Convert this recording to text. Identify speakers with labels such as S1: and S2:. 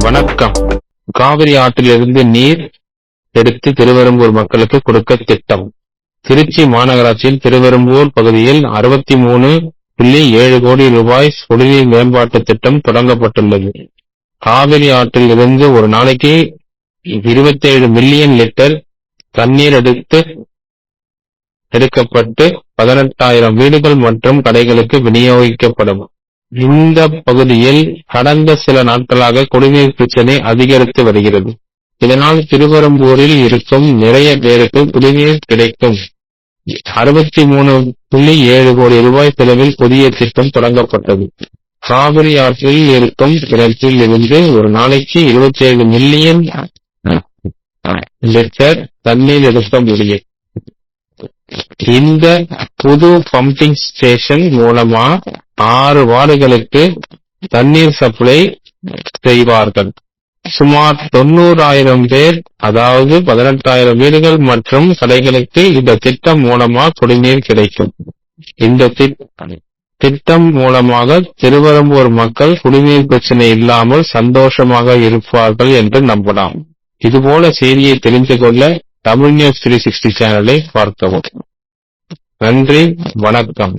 S1: வணக்கம். காவிரி ஆற்றிலிருந்து நீர் எடுத்து திருவெரும்பூர் மக்களுக்கு கொடுக்க திட்டம். திருச்சி மாநகராட்சியில் திருவெரும்பூர் பகுதியில் அறுபத்தி மூணு புள்ளி ஏழு கோடி ரூபாய் குடிநீர் மேம்பாட்டு திட்டம் தொடங்கப்பட்டுள்ளது. காவிரி ஆற்றில் இருந்து ஒரு நாளைக்கு இருபத்தேழு மில்லியன் லிட்டர் தண்ணீர் எடுத்து எடுக்கப்பட்டு பதினெட்டாயிரம் வீடுகள் மற்றும் கடைகளுக்கு விநியோகிக்கப்படும். இந்த பகுதியில் கடந்த சில நாட்களாக குடிநீர் பிரச்சனை அதிகரித்து வருகிறது. இதனால் திருவரம்பூரில் இருக்கும் நிறைய பேருக்கு குடிநீர் கிடைக்கும். அறுபத்தி மூணு புள்ளி ஏழு கோடி ரூபாய் செலவில் புதிய திட்டம் தொடங்கப்பட்டது. காவிரி ஆற்றில் இருக்கும் கிணற்றில் இருந்து ஒரு நாளைக்கு இருபத்தி ஏழு மில்லியன் லிட்டர் தண்ணீர் எடுக்க முடியும். இந்த புது பம்பிங் ஸ்டேஷன் மூலமா ஆறு வார்டுகளுக்கு தண்ணீர் சப்ளை செய்வார்கள். சுமார் தொண்ணூறாயிரம் பேர் அதாவது பதினெட்டாயிரம் வீடுகள் மற்றும் கடைகளுக்கு இந்த திட்டம் மூலமா குடிநீர் கிடைக்கும். இந்த திட்டம் மூலமாக திருவரம்பூர் மக்கள் குடிநீர் பிரச்சனை இல்லாமல் சந்தோஷமாக இருப்பார்கள் என்று நம்பலாம். இதுபோல செய்தியை தெரிந்து கொள்ள தமிழ் நியூஸ் த்ரீ சிக்ஸ்டி சேனலை பார்க்கவும். நன்றி வணக்கம்.